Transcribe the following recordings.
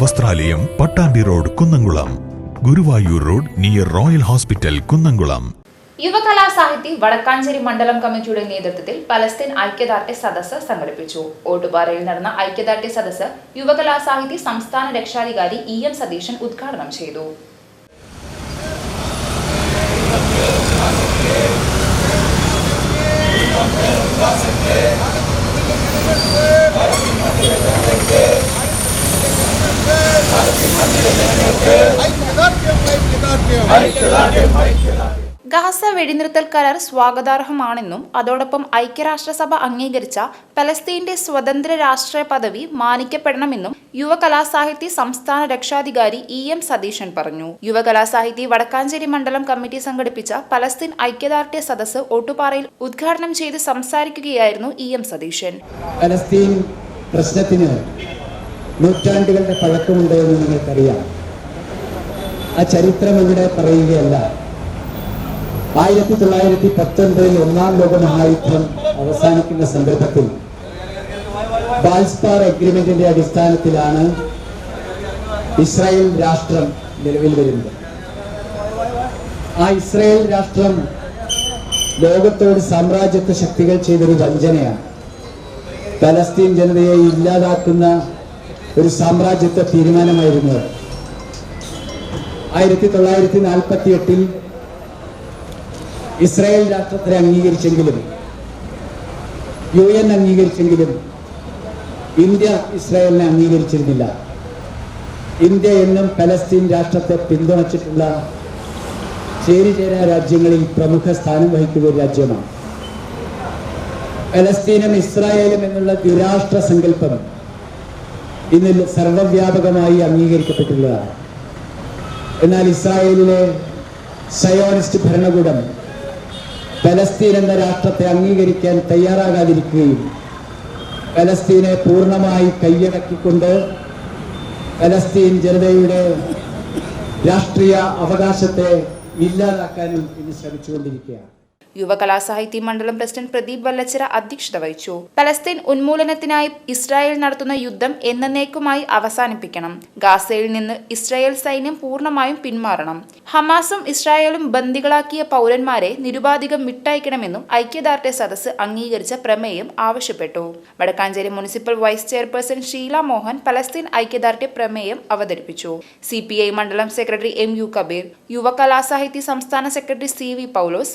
വസ്ത്രാലയം Pattambi road Kunnamkulam. Guruvayur road near Royal hospital Kunnamkulam. Yuvakala Sahithya Vadakkanchery മണ്ഡലം കമ്മിറ്റിയുടെ നേതൃത്വത്തിൽ Palestine ഐക്യദാർഢ്യ സദസ്സ് സംഘടിപ്പിച്ചു. ഓട്ടുപാറയിൽ നടന്ന ഐക്യദാർഢ്യ സദസ്സ് യുവകലാ സാഹിത്യ സംസ്ഥാന രക്ഷാധികാരി ഇ എം സതീശൻ ഉദ്ഘാടനം ചെയ്തു. ഗാസ വെടിനിർത്തൽ കരാർ സ്വാഗതാർഹമാണെന്നും അതോടൊപ്പം ഐക്യരാഷ്ട്രസഭ അംഗീകരിച്ച പലസ്തീന്റെ സ്വതന്ത്ര രാഷ്ട്ര പദവി മാനിക്കപ്പെടണമെന്നും യുവകലാസാഹിത്യ സംസ്ഥാന രക്ഷാധികാരി ഇ എം സതീശൻ പറഞ്ഞു. യുവകലാസാഹിത്യ വടക്കാഞ്ചേരി മണ്ഡലം കമ്മിറ്റി സംഘടിപ്പിച്ച പലസ്തീൻ ഐക്യദാർഢ്യ സദസ്സ് ഓട്ടുപാറയിൽ ഉദ്ഘാടനം ചെയ്ത് സംസാരിക്കുകയായിരുന്നു ഇ എം സതീശൻ. പലസ്തീൻ പ്രശ്നത്തിന് നൂറ്റാണ്ടുകളുടെ പഴക്കമുണ്ട് എന്ന് നിങ്ങൾക്കറിയാം. ആ ചരിത്രം ഇവിടെ പറയുകയല്ല. ആയിരത്തി തൊള്ളായിരത്തി പത്തൊൻപതിൽ ഒന്നാം ലോക മഹായുദ്ധം അവസാനിക്കുന്ന സന്ദർഭത്തിൽ ബാൽസ്പാർ അഗ്രിമെന്റിന്റെ അടിസ്ഥാനത്തിലാണ് ഇസ്രായേൽ രാഷ്ട്രം നിലവിൽ വരുന്നത്. ആ ഇസ്രായേൽ രാഷ്ട്രം ലോകത്തോട് സാമ്രാജ്യത്വ ശക്തികൾ ചെയ്തൊരു വഞ്ചനയാണ് പലസ്തീൻ ജനതയെ ഇല്ലാതാക്കുന്ന ഒരു സാമ്രാജ്യത്വ തീരുമാനമായിരുന്നു. ആയിരത്തി തൊള്ളായിരത്തി നാൽപ്പത്തി എട്ടിൽ ഇസ്രായേൽ രാഷ്ട്രത്തെ അംഗീകരിച്ചെങ്കിലും യു എൻ അംഗീകരിച്ചെങ്കിലും ഇന്ത്യ ഇസ്രായേലിനെ അംഗീകരിച്ചിരുന്നില്ല ഇന്ത്യ എന്നും പലസ്തീൻ രാഷ്ട്രത്തെ പിന്തുണച്ചിട്ടുള്ള ചേരിചേരാ രാജ്യങ്ങളിൽ പ്രമുഖ സ്ഥാനം വഹിക്കുന്ന ഒരു രാജ്യമാണ് പലസ്തീനും ഇസ്രായേലും എന്നുള്ള ദ്വിരാഷ്ട്ര സങ്കല്പം ഇന്ന് സർവവ്യാപകമായി അംഗീകരിക്കപ്പെട്ടിട്ടുള്ളതാണ്. എന്നാൽ ഇസ്രായേലിലെ സയോണിസ്റ്റ് ഭരണകൂടം പലസ്തീൻ എന്ന രാഷ്ട്രത്തെ അംഗീകരിക്കാൻ തയ്യാറാകാതിരിക്കുകയും പലസ്തീനെ പൂർണമായി കൈയടക്കിക്കൊണ്ട് പലസ്തീൻ ജനതയുടെ രാഷ്ട്രീയ അവകാശത്തെ ഇല്ലാതാക്കാനും ഇന്ന് ശ്രമിച്ചുകൊണ്ടിരിക്കുകയാണ്. യുവകലാസാഹിത്യ മണ്ഡലം പ്രസിഡന്റ് പ്രദീപ് വല്ലച്ചിറ അധ്യക്ഷത വഹിച്ചു. പലസ്തീൻ ഉന്മൂലനത്തിനായി ഇസ്രായേൽ നടത്തുന്ന യുദ്ധം എന്നേക്കുമായി അവസാനിപ്പിക്കണം. ഗാസയിൽ നിന്ന് ഇസ്രായേൽ സൈന്യം പൂർണമായും പിന്മാറണം. ഹമാസും ഇസ്രായേലും ബന്ദികളാക്കിയ പൗരന്മാരെ നിരുപാധികം വിട്ടയക്കണമെന്നും ഐക്യദാർഢ്യ സദസ്സ് അംഗീകരിച്ച പ്രമേയം ആവശ്യപ്പെട്ടു. Vadakkanchery municipal vice chairperson Sheela Mohan Palestine ഐക്യദാർഢ്യ പ്രമേയം അവതരിപ്പിച്ചു. സി പി ഐ മണ്ഡലം secretary M U Kabeer Yuvakalasahithya സംസ്ഥാന സെക്രട്ടറി സി വി പൗലോസ്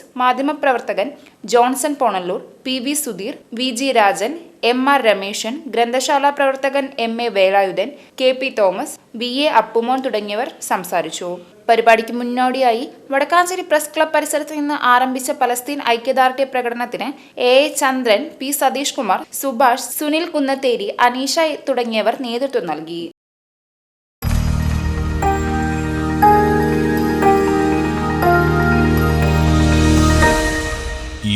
മാധ്യമപ്രവർത്തകൻ Johnson Ponnalloor P V Sudheer V G Rajan M R Rameshan ഗ്രന്ഥശാല പ്രവർത്തകൻ M A Velayudhan K P Thomas V A Appumon തുടങ്ങിയവർ സംസാരിച്ചു. പരിപാടിക്ക് മുന്നോടിയായി Vadakkanchery press club പരിസരത്ത് നിന്ന് ആരംഭിച്ച പലസ്തീൻ ഐക്യദാർഢ്യ പ്രകടനത്തിന് A A Chandran P Satheesh Kumar Subhash Sunil Kunnathery Aneesha തുടങ്ങിയവർ നേതൃത്വം നൽകി.